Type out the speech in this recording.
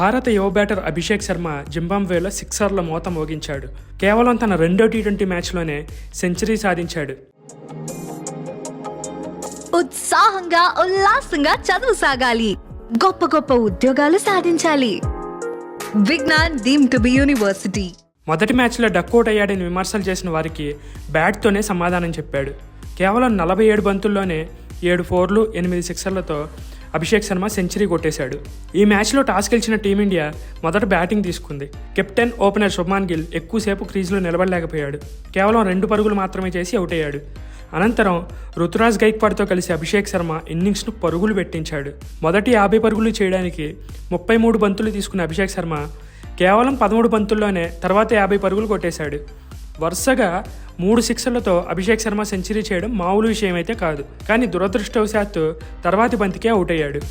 భారత యువ బ్యాటర్ అభిషేక్ శర్మ జింబాబ్వేలో సిక్సర్ల మోత మోగించాడు. కేవలం తన రెండో టీ ట్వంటీ మ్యాచ్లోనే సెంచరీ సాధించాడు. ఉత్సాహంగా ఉల్లాసంగా చదువు సాగాలి. గొప్ప గొప్ప ఉద్యోగాలు సాధించాలి. Vignan deemed to be university. మొదటి మ్యాచ్లో డక్అవుట్ అయ్యాడని విమర్శలు చేసిన వారికి బ్యాట్తోనే సమాధానం చెప్పాడు. కేవలం నలభై ఏడు బంతుల్లోనే ఏడు ఫోర్లు ఎనిమిది సిక్సర్లతో అభిషేక్ శర్మ సెంచరీ కొట్టేశాడు. ఈ మ్యాచ్లో టాస్ గెలిచిన టీమిండియా మొదట బ్యాటింగ్ తీసుకుంది. కెప్టెన్ ఓపెనర్ శుభ్మాన్ గిల్ ఎక్కువసేపు క్రీజ్లో నిలబడలేకపోయాడు. కేవలం రెండు పరుగులు మాత్రమే చేసి అవుట్ అయ్యాడు. అనంతరం రుతురాజ్ గైక్వాడ్తో కలిసి అభిషేక్ శర్మ ఇన్నింగ్స్ను పరుగులు పెట్టించాడు. మొదటి యాభై పరుగులు చేయడానికి ముప్పై మూడు బంతులు తీసుకున్న అభిషేక్ శర్మ కేవలం పదమూడు బంతుల్లోనే తర్వాత యాభై పరుగులు కొట్టేశాడు. వరుసగా మూడు సిక్సర్లతో అభిషేక్ శర్మ సెంచరీ చేయడం మామూలు విషయం అయితే కాదు. కానీ దురదృష్టవశాత్తు తర్వాతి బంతికే అవుట్ అయ్యాడు